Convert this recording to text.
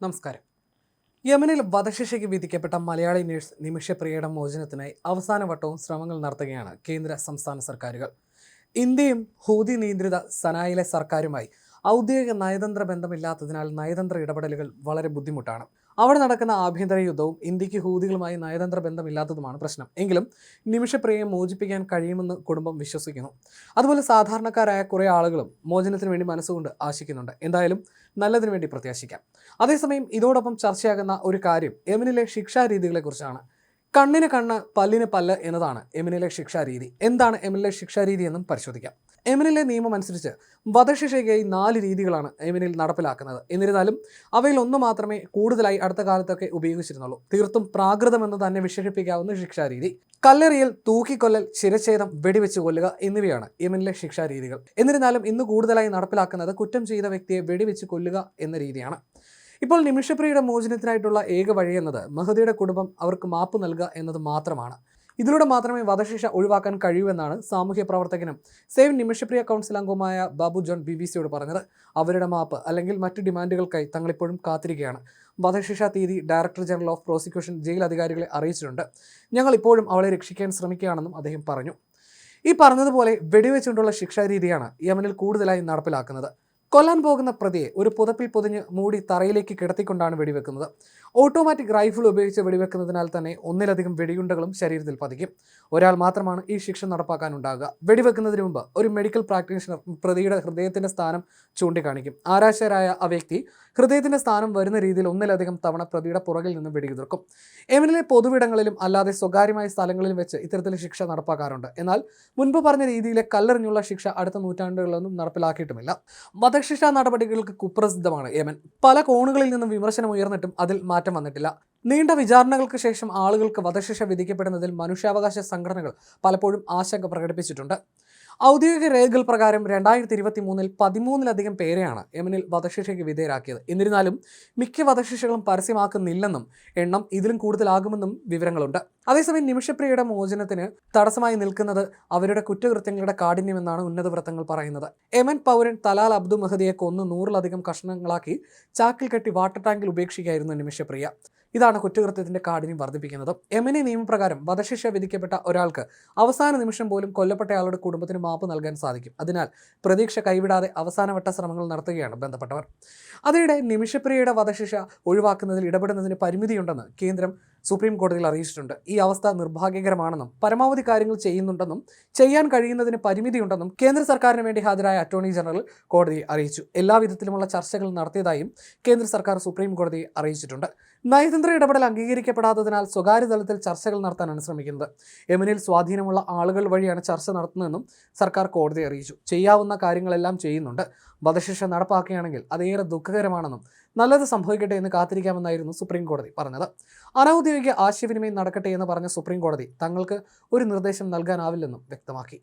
നമസ്കാരം. യമനിൽ വധശിക്ഷയ്ക്ക് വിധിക്കപ്പെട്ട മലയാളി നഴ്സ് നിമിഷപ്രിയയുടെ മോചനത്തിനായി അവസാന വട്ടവും ശ്രമങ്ങൾ നടത്തുകയാണ് കേന്ദ്ര സംസ്ഥാന സർക്കാരുകൾ. ഇന്ത്യയും ഹൂതി നിയന്ത്രിത സനായിലെ സർക്കാരുമായി ഔദ്യോഗിക നയതന്ത്ര ബന്ധമില്ലാത്തതിനാൽ നയതന്ത്ര ഇടപെടലുകൾ വളരെ ബുദ്ധിമുട്ടാണ്. അവിടെ നടക്കുന്ന ആഭ്യന്തര യുദ്ധവും ഇന്ത്യയ്ക്ക് ഹൂതികളുമായി നയതന്ത്ര ബന്ധമില്ലാത്തതുമാണ് പ്രശ്നം. എങ്കിലും നിമിഷപ്രിയയെ മോചിപ്പിക്കാൻ കഴിയുമെന്ന് കുടുംബം വിശ്വസിക്കുന്നു. അതുപോലെ സാധാരണക്കാരായ കുറേ ആളുകളും മോചനത്തിന് വേണ്ടി മനസ്സുകൊണ്ട് ആശിക്കുന്നുണ്ട്. എന്തായാലും നല്ലതിനു വേണ്ടി പ്രത്യാശിക്കാം. അതേസമയം ഇതോടൊപ്പം ചർച്ചയാകുന്ന ഒരു കാര്യം യമനിലെ ശിക്ഷാരീതികളെക്കുറിച്ചാണ് കണ്ണിന് കണ്ണ് പല്ലിന് പല്ല് എന്നതാണ് എമിനിലെ ശിക്ഷാരീതി. എന്താണ് എമിനിലെ ശിക്ഷാരീതി എന്നും പരിശോധിക്കാം. യമനിലെ നിയമം അനുസരിച്ച് വധശിക്ഷയ്ക്കായി നാല് രീതികളാണ് എമിനിൽ നടപ്പിലാക്കുന്നത്. എന്നിരുന്നാലും അവയിൽ ഒന്ന് മാത്രമേ കൂടുതലായി അടുത്ത കാലത്തൊക്കെ ഉപയോഗിച്ചിരുന്നുള്ളൂ. തീർത്തും പ്രാകൃതമെന്ന് തന്നെ വിശേഷിപ്പിക്കാവുന്ന ശിക്ഷാരീതി. കല്ലെറിയൽ തൂക്കിക്കൊല്ലൽ ശിരച്ഛേദം വെടിവെച്ച് കൊല്ലുക എന്നിവയാണ് യമനിലെ ശിക്ഷാരീതികൾ. എന്നിരുന്നാലും ഇന്ന് കൂടുതലായി നടപ്പിലാക്കുന്നത് കുറ്റം ചെയ്ത വ്യക്തിയെ വെടിവെച്ച് കൊല്ലുക എന്ന രീതിയാണ്. ഇപ്പോൾ നിമിഷപ്രിയയുടെ മോചനത്തിനായിട്ടുള്ള ഏക വഴി എന്നത് മഹദിയുടെ കുടുംബം അവർക്ക് മാപ്പ് നൽകുക എന്നത് മാത്രമാണ്. ഇതിലൂടെ മാത്രമേ വധശിക്ഷ ഒഴിവാക്കാൻ കഴിയൂ എന്നാണ് സാമൂഹ്യ പ്രവർത്തകനും സേവ് നിമിഷപ്രിയ കൗൺസിൽ അംഗവുമായ ബാബു ജോൺ ബി ബി സിയോട് പറഞ്ഞത്. അവരുടെ മാപ്പ് അല്ലെങ്കിൽ മറ്റ് ഡിമാൻഡുകൾക്കായി തങ്ങളിപ്പോഴും കാത്തിരിക്കുകയാണ്. വധശിക്ഷ തീയതി director general of prosecution jail അധികാരികളെ അറിയിച്ചിട്ടുണ്ട്. ഞങ്ങൾ ഇപ്പോഴും അവളെ രക്ഷിക്കാൻ ശ്രമിക്കുകയാണെന്നും അദ്ദേഹം പറഞ്ഞു. ഈ പറഞ്ഞതുപോലെ വെടിവെച്ചുകൊണ്ടുള്ള ശിക്ഷാരീതിയാണ് യമനിൽ കൂടുതലായി നടപ്പിലാക്കുന്നത്. കൊല്ലാൻ പോകുന്ന പ്രതിയെ ഒരു പുതപ്പിൽ പൊതിഞ്ഞ് മൂടി തറയിലേക്ക് കിടത്തിക്കൊണ്ടാണ് വെടിവെക്കുന്നത്. ഓട്ടോമാറ്റിക് റൈഫിൾ ഉപയോഗിച്ച് വെടിവെക്കുന്നതിനാൽ തന്നെ ഒന്നിലധികം വെടിയുണ്ടകളും ശരീരത്തിൽ പതിക്കും. ഒരാൾ മാത്രമാണ് ഈ ശിക്ഷ നടപ്പാക്കാനുണ്ടാകുക. വെടിവെക്കുന്നതിന് മുമ്പ് ഒരു മെഡിക്കൽ പ്രാക്ടീഷണർ പ്രതിയുടെ ഹൃദയത്തിന്റെ സ്ഥാനം ചൂണ്ടിക്കാണിക്കും. ആരാശരായ ആ വ്യക്തി ഹൃദയത്തിന്റെ സ്ഥാനം വരുന്ന രീതിയിൽ ഒന്നിലധികം തവണ പ്രതിയുടെ പുറകിൽ നിന്ന് വെടിയുതിർക്കും. എമിനിലെ പൊതുവിടങ്ങളിലും അല്ലാതെ സ്വകാര്യമായ സ്ഥലങ്ങളിലും വെച്ച് ഇത്തരത്തിൽ ശിക്ഷ നടപ്പാക്കാറുണ്ട്. എന്നാൽ മുൻപ് പറഞ്ഞ രീതിയിലെ കല്ലെറിഞ്ഞുള്ള ശിക്ഷ അടുത്ത നൂറ്റാണ്ടുകളിലൊന്നും നടപ്പിലാക്കിയിട്ടുമില്ല. വധശിക്ഷ നടപടികൾക്ക് കുപ്രസിദ്ധമാണ് യമൻ. പല കോണുകളിൽ നിന്നും വിമർശനം ഉയർന്നിട്ടും അതിൽ മാറ്റം വന്നിട്ടില്ല. നീണ്ട വിചാരണകൾക്ക് ശേഷം ആളുകൾക്ക് വധശിക്ഷ വിധിക്കപ്പെടുന്നതിൽ മനുഷ്യാവകാശ സംഘടനകൾ പലപ്പോഴും ആശങ്ക പ്രകടിപ്പിച്ചിട്ടുണ്ട്. ഔദ്യോഗിക രേഖകൾ പ്രകാരം രണ്ടായിരത്തി ഇരുപത്തി മൂന്നിൽ പതിമൂന്നിലധികം പേരെയാണ് യമനിൽ വധശിക്ഷയ്ക്ക് വിധേയരാക്കിയത്. എന്നിരുന്നാലും മിക്ക വധശിക്ഷകളും പരസ്യമാക്കുന്നില്ലെന്നും എണ്ണം ഇതിലും കൂടുതലാകുമെന്നും വിവരങ്ങളുണ്ട്. അതേസമയം നിമിഷപ്രിയയുടെ മോചനത്തിന് തടസ്സമായി നിൽക്കുന്നത് അവരുടെ കുറ്റകൃത്യങ്ങളുടെ കാഠിന്യമെന്നാണ് ഉന്നത വൃത്തങ്ങൾ പറയുന്നത്. യമൻ പൗരൻ തലാൽ അബ്ദു മഹദിയെ കൊന്ന് നൂറിലധികം കഷ്ണങ്ങളാക്കി ചാക്കിൽ കെട്ടി വാട്ടർ ടാങ്കിൽ ഉപേക്ഷിക്കുകയായിരുന്നു നിമിഷപ്രിയ. ഇതാണ് കുറ്റകൃത്യത്തിന്റെ കാഠിന്യം വർദ്ധിപ്പിക്കുന്നത്. എമിനി നിയമപ്രകാരം വധശിക്ഷ വിധിക്കപ്പെട്ട ഒരാൾക്ക് അവസാന നിമിഷം പോലും കൊല്ലപ്പെട്ടയാളുടെ കുടുംബത്തിന് മാപ്പ് നൽകാൻ സാധിക്കും. അതിനാൽ പ്രതീക്ഷ കൈവിടാതെ അവസാനവട്ട ശ്രമങ്ങൾ നടത്തുകയാണ് ബന്ധപ്പെട്ടവർ. അതിനിടെ നിമിഷപ്രിയയുടെ വധശിക്ഷ ഒഴിവാക്കുന്നതിൽ ഇടപെടുന്നതിന് പരിമിതിയുണ്ടെന്ന് കേന്ദ്രം സുപ്രീം കോടതിയിൽ അറിയിച്ചിട്ടുണ്ട്. ഈ അവസ്ഥ നിർഭാഗ്യകരമാണെന്നും പരമാവധി കാര്യങ്ങൾ ചെയ്യുന്നുണ്ടെന്നും ചെയ്യാൻ കഴിയുന്നതിന് പരിമിതിയുണ്ടെന്നും കേന്ദ്ര സർക്കാരിന് വേണ്ടി ഹാജരായ അറ്റോർണി ജനറൽ കോടതിയെ അറിയിച്ചു. എല്ലാവിധത്തിലുമുള്ള ചർച്ചകൾ നടത്തിയതായും കേന്ദ്ര സർക്കാർ സുപ്രീം കോടതിയെ അറിയിച്ചിട്ടുണ്ട്. നയതന്ത്ര ഇടപെടൽ അംഗീകരിക്കപ്പെടാത്തതിനാൽ സ്വകാര്യ തലത്തിൽ ചർച്ചകൾ നടത്താനാണ് ശ്രമിക്കുന്നത് യമനിൽ സ്വാധീനമുള്ള ആളുകൾ വഴിയാണ് ചർച്ച നടത്തുന്നതെന്നും സർക്കാർ കോടതിയെ അറിയിച്ചു. ചെയ്യാവുന്ന കാര്യങ്ങളെല്ലാം ചെയ്യുന്നുണ്ട്. വധശിക്ഷ നടപ്പാക്കുകയാണെങ്കിൽ അതേറെ ദുഃഖകരമാണെന്നും നല്ലത് സംഭവിക്കട്ടെ എന്ന് കാത്തിരിക്കാമെന്നായിരുന്നു സുപ്രീം കോടതി പറഞ്ഞത്. അനൗദ്യോഗിക ആശയവിനിമയം നടക്കട്ടെ എന്ന് പറഞ്ഞ സുപ്രീം കോടതി തങ്ങൾക്ക് ഒരു നിർദ്ദേശം നൽകാനാവില്ലെന്നും വ്യക്തമാക്കി.